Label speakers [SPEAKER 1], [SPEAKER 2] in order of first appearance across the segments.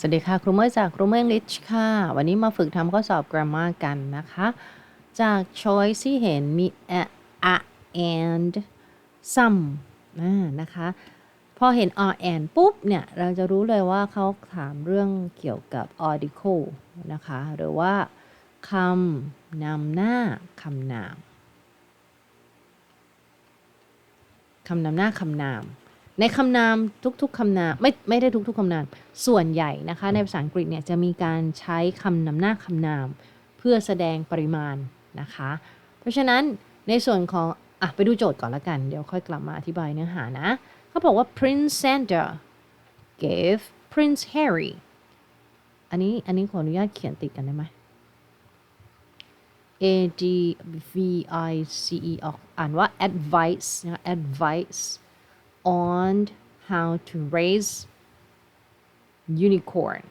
[SPEAKER 1] สวัสดีค่ะ ครูเมย์จากครูเมย์อังกฤษค่ะ วันนี้มาฝึกทำข้อสอบ grammar กันนะคะ จาก choice ที่เห็นมี a a and some อ่านะคะ พอเห็น r and ปุ๊บเนี่ย เราจะรู้เลยว่าเขาถามเรื่องเกี่ยวกับ article นะคะ หรือว่าคำนำหน้าคำนามคำนำหน้าคำนาม ในคำนามทุกๆคำนามไม่ไม่ได้ทุกๆคำนามส่วนใหญ่นะคะในภาษาอังกฤษเนี่ยจะมีการใช้คำนำหน้าคำนาม เพื่อแสดงปริมาณนะคะ เพราะฉะนั้นในส่วนของอะไปดูโจทย์ก่อนละกัน เดี๋ยวค่อยกลับมาอธิบายเนื้อหานะ เขาบอกว่า Prince Santa gave Prince Harry อันนี้อันนี้ขออนุญาตเขียนติดกันได้ไหม A D V I C E ออกอ่านว่า advice นะ advice on how to raise unicorn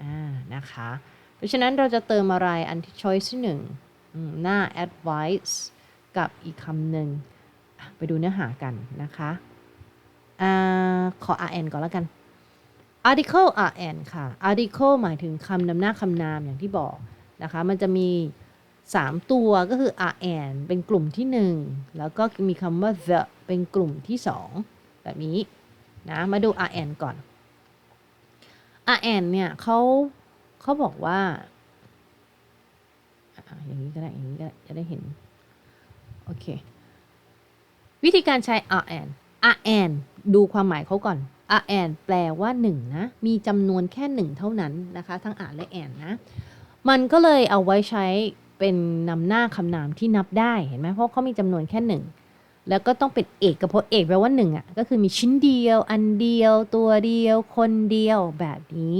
[SPEAKER 1] อ่านะคะ เพราะฉะนั้นเราจะเติมอะไรอันที่ choice ที่หนึ่งหน้า advice กับอีกคำหนึ่ง ไปดูเนื้อหากันนะคะอ่าขอ rn ก่อนแล้วกัน article rn ค่ะ article หมายถึงคำนำหน้าคำนามอย่างที่บอกนะคะ มันจะมี 3 ตัวก็คือ rn เป็นกลุ่มที่ 1 แล้วก็มีคำว่า the เป็นกลุ่มที่ 2 แบบนี้นะมาดู rn ก่อน rn เนี่ยเขาเขาบอกว่าอย่างนี้ก็ได้ อย่างนี้ก็ได้จะได้เห็น โอเค วิธีการใช้ rn rn ดูความหมายเขาก่อน rn แปลว่า 1 นะ มีจำนวนแค่ 1 เท่านั้นนะคะ ทั้งอ่านและแอนนะ มันก็เลยเอาไว้ใช้ เป็นนำหน้าคำนามที่นับได้เห็นไหมเพราะเขามีจำนวนแค่1แล้วก็ต้องเป็นเอกพจน์เอกแปลว่า1อะก็คือมีชิ้นเดียว อันเดียว ตัวเดียว คนเดียวแบบนี้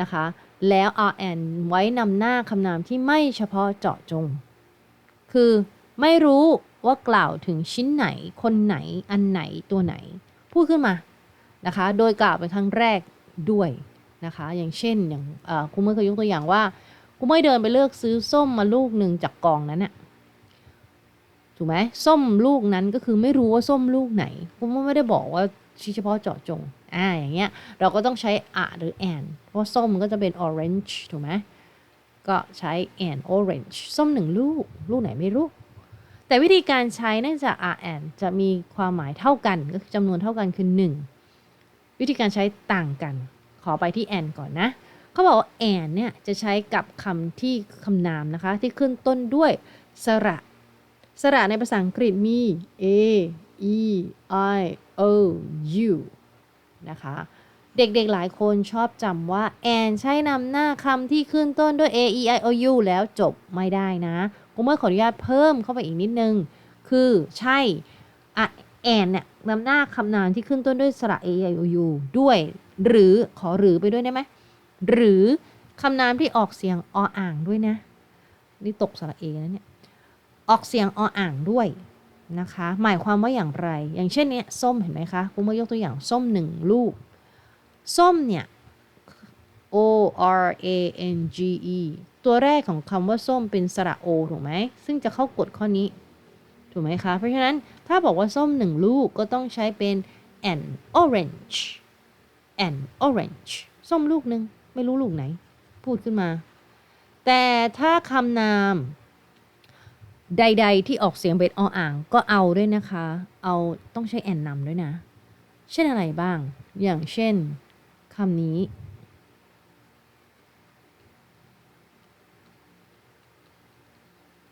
[SPEAKER 1] นะคะ แล้ว rn ไว้นำหน้าคำนามที่ไม่เฉพาะเจาะจง คือไม่รู้ว่ากล่าวถึงชิ้นไหน คนไหน อันไหนตัวไหน พูดขึ้นมานะคะ โดยกล่าวเป็นครั้งแรกด้วยนะคะ อย่างเช่นอย่างคุณเมื่อเคยยกตัวอย่างว่า คุณไม่เดินไปเลือกซื้อส้มมาลูกหนึ่งจากกองนั้นน่ะถูกไหมส้มลูกนั้นก็คือไม่รู้ว่าส้มลูกไหนคุณไม่ได้บอกว่าชี้เฉพาะเจาะจง อ่า อย่างเงี้ย เราก็ต้องใช้อะหรือแอน เพราะส้มมันก็จะเป็น orange ถูกไหม ก็ใช้ an orange ส้มหนึ่งลูก ลูกไหนไม่รู้ แต่วิธีการใช้เนื่องจาก r n จะมีความหมายเท่ากัน ก็คือจำนวนเท่ากันคือ 1 วิธีการใช้ต่างกัน ขอไปที่ n ก่อนนะ เขาบอกว่า and เนี่ยจะใช้กับคำที่คำนามนะคะ ที่ขึ้นต้นด้วยสระสระในภาษาอังกฤษมี a e i o u นะคะ เด็กๆหลายคนชอบจำว่า and ใช้นำหน้าคำที่ขึ้นต้นด้วย a e i o u แล้วจบไม่ได้นะผมเมื่อขออนุญาตเพิ่มเข้าไปอีกนิดนึง คือใช่อะ and เนี่ยนำหน้าคำนามที่ขึ้นต้นด้วยสระ a e i o u ด้วย หรือขอหรือไปด้วยได้ไหม หรือคำนามที่ออกเสียงออ่างด้วยนะ นี่ตกสระเอนะเนี่ย ออกเสียงออ่างด้วยนะคะ หมายความว่าอย่างไร อย่างเช่นเนี้ยส้มเห็นไหมคะผมมายกตัวอย่างส้มหนึ่งลูก ส้มเนี่ย O R A N G E ตัวแรกของคำว่าส้มเป็นสระ O ถูกไหม ซึ่งจะเข้ากฎข้อนี้ ถูกไหมคะ เพราะฉะนั้นถ้าบอกว่าส้มหนึ่งลูกก็ต้องใช้เป็น an orange an orange ส้มลูกหนึ่ง ไม่รู้ลูกไหน พูดขึ้นมา แต่ถ้าคำนาม ใด ๆ ที่ออกเสียงเป็นออ่าง ก็เอาด้วยนะคะ เอาต้องใช้แอนนำด้วยนะ เช่นอะไรบ้าง อย่างเช่นคำนี้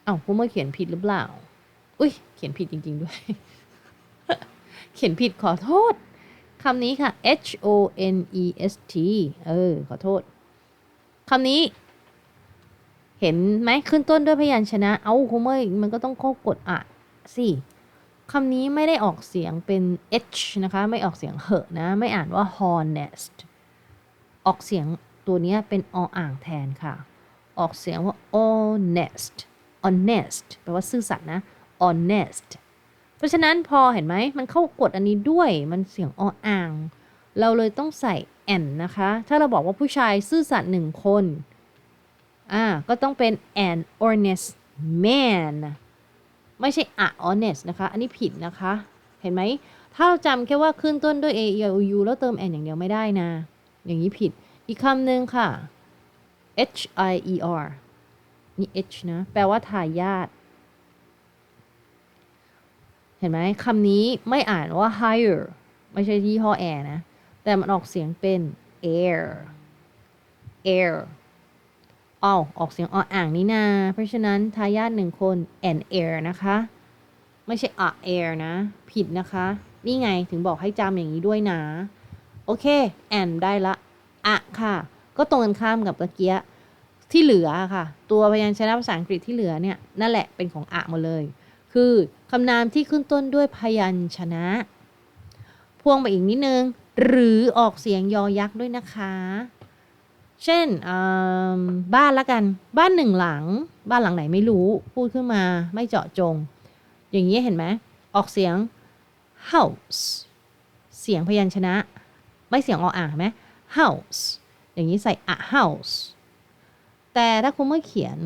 [SPEAKER 1] เอา้าผมมาเขียนผิดหรือเปล่า อุ้ยเขียนผิดจริง ๆ ด้วย เขียนผิดขอโทษ คำนี้ค่ะ H O N E S T เออ ขอโทษ คำนี้ เห็นไหมขึ้นต้นด้วยพยัญชนะ เอาคุณเมย์มันก็ต้องเข้ากดอะสิคำนี้ไม่ได้ออกเสียงเป็น H นะคะ ไม่ออกเสียงเหอะนะ ไม่อ่านว่า honest ออกเสียงตัวนี้เป็นออ่างแทนค่ะ ออกเสียงว่า honest honest แปลว่าซื่อสัตย์นะ honest เพราะฉะนั้นพอเห็นไหมมันเข้ากดอันนี้ด้วยมันเสียงออ่าง เราเลยต้องใส่ n นนะคะ ถ้าเราบอกว่าผู้ชายซื่อสัตย์หนึ่งคนอ่าก็ต้องเป็น an honest man ไม่ใช่ a honest นะคะ อันนี้ผิดนะคะ เห็นไหม ถ้าเราจำแค่ว่าขึ้นต้นด้วย a e i o u แล้วเติม n อย่างเดียวไม่ได้นะ อย่างนี้ผิด อีกคำหนึ่งค่ะ H I E R นี่ H นะ แปลว่าทายาท ห็นไหมคำนี้ไม่อ่านว่า higher ไม่ใช่ที่ห้อ air นะ แต่มันออกเสียงเป็น air air อ้าวออกเสียงออ่างนี่นา เพราะฉะนั้นทายาทหนึ่งคน and air นะคะ ไม่ใช่ a air นะ ผิดนะคะ นี่ไงถึงบอกให้จำอย่างนี้ด้วยนะ โอเค and ได้ละอะค่ะ ก็ตรงกันข้ามกับตะเกียที่เหลือค่ะ ตัวพยัญชนะภาษาอังกฤษที่เหลือเนี่ย นั่นแหละเป็นของอะหมดเลย คือคำนามที่ขึ้นต้นด้วยพยัญชนะ พ่วงไปอีกนิดนึง หรือออกเสียงยอยักษ์ด้วยนะคะ เช่นบ้านละกัน บ้านหนึ่งหลัง บ้านหลังไหนไม่รู้พูดขึ้นมาไม่เจาะจง อย่างนี้เห็นไหมออกเสียง house เสียงพยัญชนะ ไม่เสียงออ่างเห็นไหม house อย่างนี้ใส่ a house แต่ถ้าคุณไม่เขียน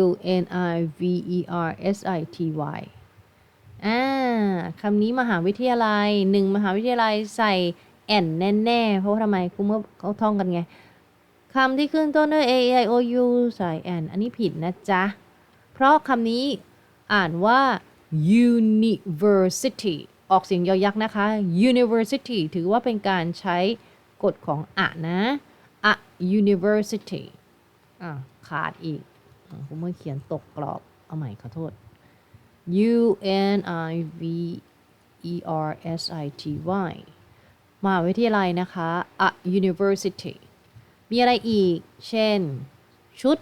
[SPEAKER 1] u n i v e r s i t y อ่าคำนี้มหาวิทยาลัยหนึ่งมหาวิทยาลัยใส่แอนแน่ๆ เพราะว่าทำไมคุณเมื่อเขาท่องกันไงคำที่ขึ้นต้นด้วย a i o u ใส่แอนอันนี้ผิดนะจ๊ะ เพราะคำนี้อ่านว่า university ออกเสียงยอยักษ์นะคะ university ถือว่าเป็นการใช้กฎของอะนะ a university อ่าขาดอีก ผมเมื่อเขียนตกกรอบ เอาใหม่ขอโทษ U N I V E R S I T Y มหาวิทยาลัยนะคะ a university มีอะไรอีก เช่น ชุด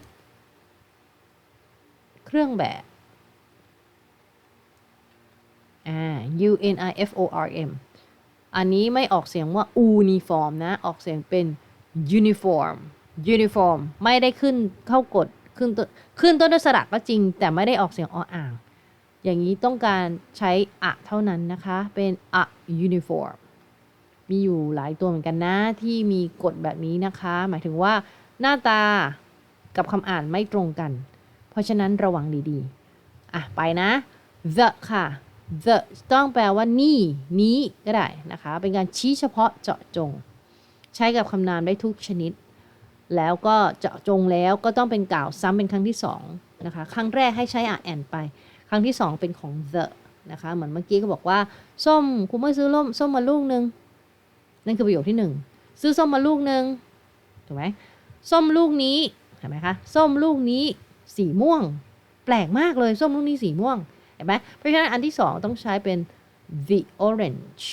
[SPEAKER 1] เครื่องแบบอ่า U N I F O R M อันนี้ไม่ออกเสียงว่า uniform นะ ออกเสียงเป็น uniform uniform ไม่ได้ขึ้นเข้ากฎ ขึ้นต้นขึ้นต้นด้วยสระก็จริง แต่ไม่ได้ออกเสียงออ่าง อย่างนี้ต้องการใช้อะเท่านั้นนะคะ เป็น a uniform มีอยู่หลายตัวเหมือนกันนะ ที่มีกฎแบบนี้นะคะ หมายถึงว่าหน้าตากับคำอ่านไม่ตรงกัน เพราะฉะนั้นระวังดีๆ อะ ไปนะ the ค่ะ the ต้องแปลว่านี่ นี้ก็ได้นะคะ เป็นการชี้เฉพาะเจาะจง ใช้กับคำนามได้ทุกชนิด แล้วก็เจาะจงแล้วก็ต้องเป็นกล่าวซ้ำเป็นครั้งที่สองนะคะครั้งแรกให้ใช้ are and ไป ครั้งที่สองเป็นของ the นะคะเหมือนเมื่อกี้ก็บอกว่า ส้มคุณไม่ซื้อล่มส้มมาลูกหนึ่งนั่นคือประโยคที่หนึ่งซื้อส้มมาลูกหนึ่งถูกไหมส้มลูกนี้เห็นไหมคะส้มลูกนี้สีม่วง แปลกมากเลยส้มลูกนี้สีม่วงเห็นไหมเพราะฉะนั้นอันที่สองต้องใช้เป็น the orange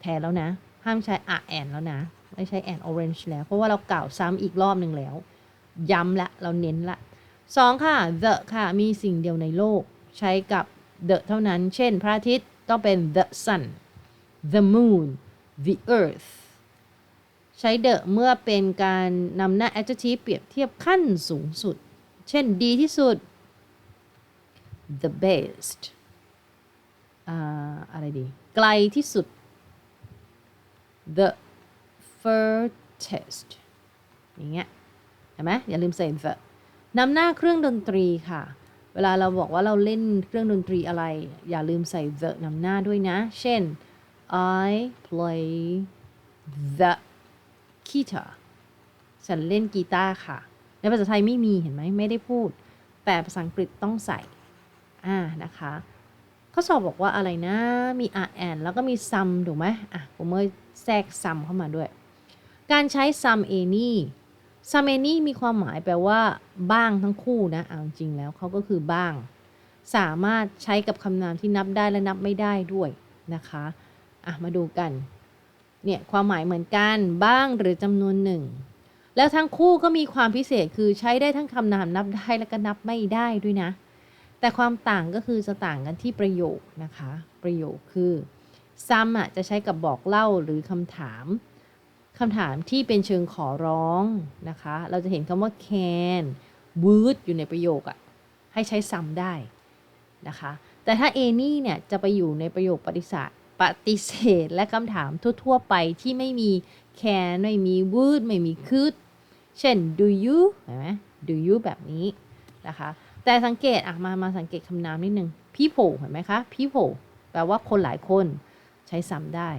[SPEAKER 1] แทนแล้วนะ ห้ามใช้ are and แล้วนะ ไม่ใช้ and orange แล้ว เพราะว่าเรากล่าวซ้ำอีกรอบหนึ่งแล้ว ย้ำละ เราเน้นละสองค่ะ the ค่ะ มีสิ่งเดียวในโลก ใช้กับ the เท่านั้น เช่น พระอาทิตย์ต้องเป็น the sun the moon the earth ใช้ the เมื่อเป็นการนำหน้า adjective เปรียบเทียบขั้นสูงสุด เช่น ดีที่สุด the best ออะไรดี ไกลที่สุด the fur test อย่างเงี้ยเห็นไหมอย่าลืมใส่ the นำหน้าเครื่องดนตรีค่ะ เวลาเราบอกว่าเราเล่นเครื่องดนตรีอะไร อย่าลืมใส่ the นำหน้าด้วยนะ เช่น I play the guitar ฉันเล่นกีตาร์ค่ะ ในภาษาไทยไม่มีเห็นไหมไม่ได้พูด แต่ภาษาอังกฤษต้องใส่ อ่านะคะข้อสอบบอกว่าอะไรนะ มี are and แล้วก็มี some ถูกไหมอะผมเมื่อแทรก some เข้ามาด้วย การใช้ some any some any มีความหมายแปลว่าบ้างทั้งคู่นะเอาจริงแล้วเขาก็คือบ้าง สามารถใช้กับคำนามที่นับได้และนับไม่ได้ด้วยนะคะอะมาดูกัน เนี่ยความหมายเหมือนกันบ้างหรือจำนวนหนึ่ง แล้วทั้งคู่ก็มีความพิเศษคือใช้ได้ทั้งคำนามนับได้และก็นับไม่ได้ด้วยนะ แต่ความต่างก็คือจะต่างกันที่ประโยคนะคะ ประโยคคือซ้ำอะจะใช้กับบอกเล่าหรือคำถาม คำถามที่เป็นเชิงขอร้องนะคะ เราจะเห็นคำว่า can would อยู่ในประโยคอะให้ใช้ซ้ำได้นะคะ แต่ถ้า any เนี่ยจะไปอยู่ในประโยคปฏิเสธปฏิเสธและคำถามทั่ว ๆ ไปที่ไม่มี can ไม่มี would ไม่มี could เช่น do you เห็นไหม do you แบบนี้นะคะ แต่สังเกตอะมา มาสังเกตคำนามนิดนึง people เห็นไหมคะ people แปลว่าคนหลายคนใช้ซ้ำได้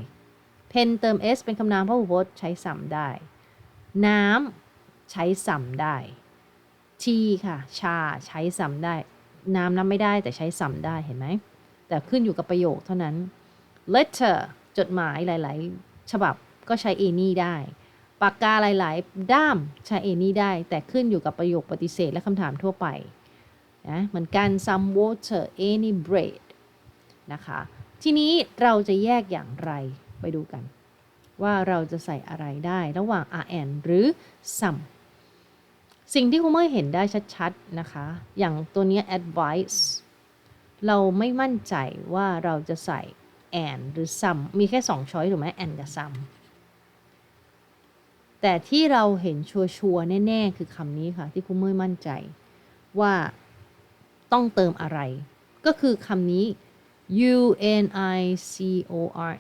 [SPEAKER 1] pen เติม s เป็นคำนามพหูพจน์ใช้ซ้ำได้ น้ำใช้ซ้ำได้ทีค่ะ ชาใช้ซ้ำได้ น้ำนับไม่ได้แต่ใช้ซ้ำได้เห็นไหม แต่ขึ้นอยู่กับประโยคเท่านั้น letter จดหมายหลาย ๆ ฉบับก็ใช้ any ได้ปากกาหลาย ๆ ด้ามใช้ any ได้แต่ขึ้นอยู่กับประโยคปฏิเสธและคำถามทั่วไปนะเหมือนกัน some water any bread นะคะ ทีนี้เราจะแยกอย่างไร ไปดูกัน ว่าเราจะใส่อะไรได้ระหว่าง rn หรือ some สิ่งที่คุณเมื่อเห็นได้ชัดๆนะคะ อย่างตัวนี้ advice เราไม่มั่นใจว่าเราจะใส่ and หรือ some มีแค่สองช้อยถูกไหม and กับ some แต่ที่เราเห็นชัวร์ๆแน่ๆ คือคำนี้ค่ะ ที่คุณเมื่อมั่นใจว่าต้องเติมอะไร ก็คือคำนี้ u n i c o r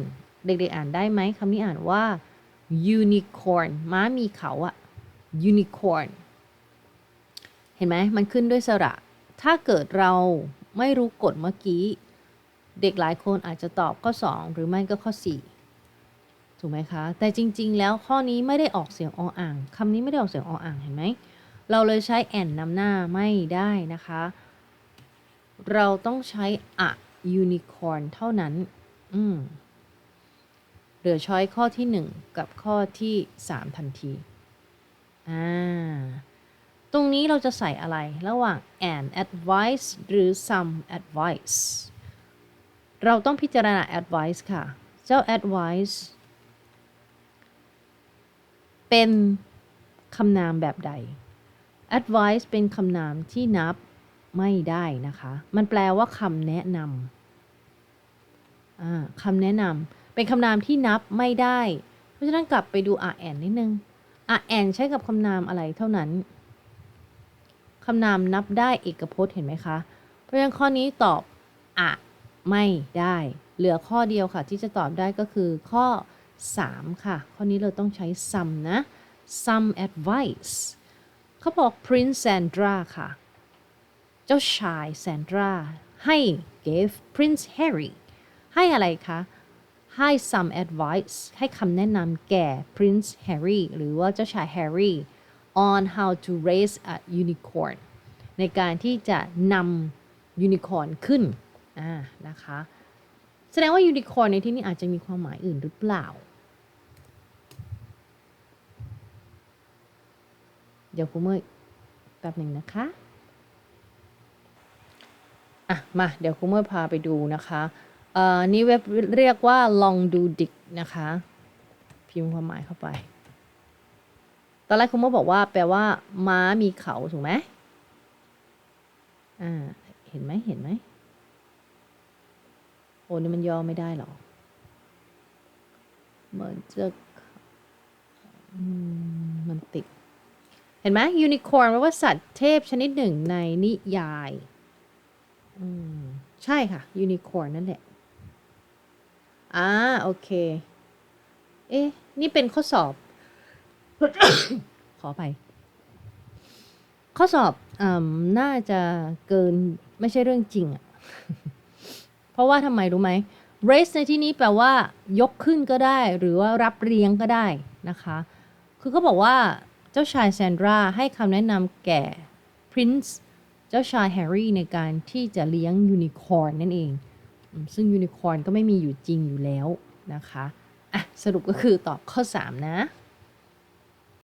[SPEAKER 1] n เด็กๆอ่านได้ไหมคำนี้อ่านว่า unicorn ม้ามีเขาอะ unicorn เห็นไหมมันขึ้นด้วยสระ ถ้าเกิดเราไม่รู้กฎเมื่อกี้ เด็กหลายคนอาจจะตอบข้อ 2 หรือไม่ก็ข้อ 4 ถูกไหมคะ แต่จริง ๆ แล้วข้อนี้ไม่ได้ออกเสียงออ่างคำนี้ไม่ได้ออกเสียงออ่างเห็นไหม เราเลยใช้แอนนำหน้าไม่ได้นะคะ เราต้องใช้อะ unicorn เท่านั้น อืม เหลือช้อยข้อที่ 1 กับข้อที่ 3 ทันทีอ่าตรงนี้เราจะใส่อะไรระหว่าง an advice หรือ some advice เราต้องพิจารณา advice ค่ะ เจ้า advice เป็นคำนามแบบใด advice เป็นคำนามที่นับไม่ได้นะคะ มันแปลว่าคำแนะนำคำแนะนำ เป็นคำนามที่นับไม่ได้ เพราะฉะนั้นกลับไปดู rn นิดนึง rn ใช้กับคำนามอะไรเท่านั้นคำนามนับได้เอกพจน์เห็นไหมคะ เพราะฉะนั้นข้อนี้ตอบอะไม่ได้ เหลือข้อเดียวค่ะ ที่จะตอบได้ก็คือข้อ 3 ค่ะ ข้อนี้เราต้องใช้ some นะ some advice เขาบอก Prince Sandra ค่ะ เจ้าชาย Sandra ให้ gave Prince Harry ให้อะไรคะ ให้ some advice ให้คำแนะนำแก่ Prince Harry หรือว่าเจ้าชาย Harry on how to raise a unicorn ในการที่จะนำยูนิคอร์นขึ้นอ่านะคะ แสดงว่ายูนิคอร์นในที่นี้อาจจะมีความหมายอื่นหรือเปล่า เดี๋ยวคุณเมื่อแป๊บหนึ่งนะคะอะมาเดี๋ยวคุณเมื่อพาไปดูนะคะ เอ่อนี่เว็บเรียกว่าลองดูดิกนะคะ พิมพ์ความหมายเข้าไป ตอนแรกคุณเมื่อบอกว่า แปลว่า ม้ามีเขาถูกไหมอ่า เห็นไหมเห็นไหมโอ้นี่มันย่อไม่ได้หรอ เหมือนจะมันติด เห็นไหมยูนิคอร์นแปลว่าสัตว์เทพชนิดหนึ่งในนิยาย อืม ใช่ค่ะ ยูนิคอร์นนั่นแหละ อ่าโอเค เอ๊ะ นี่เป็นข้อสอบ ขอไป ข้อสอบอน่าจะเกินไม่ใช่เรื่องจริงอะเพราะว่าทำไมรู้ไหม raise ในที่นี้แปลว่า ยกขึ้นก็ได้ หรือว่ารับเลี้ยงก็ได้นะคะ คือเขาบอกว่าเจ้าชายแซนดราให้คำแนะนำแก่ Prince เจ้าชายแฮร์รี่ในการที่จะเลี้ยงยูนิคอร์นนั่นเอง ซึ่งยูนิคอร์นก็ไม่มีอยู่จริงอยู่แล้วนะคะอะสรุปก็คือตอบข้อ 3 นะ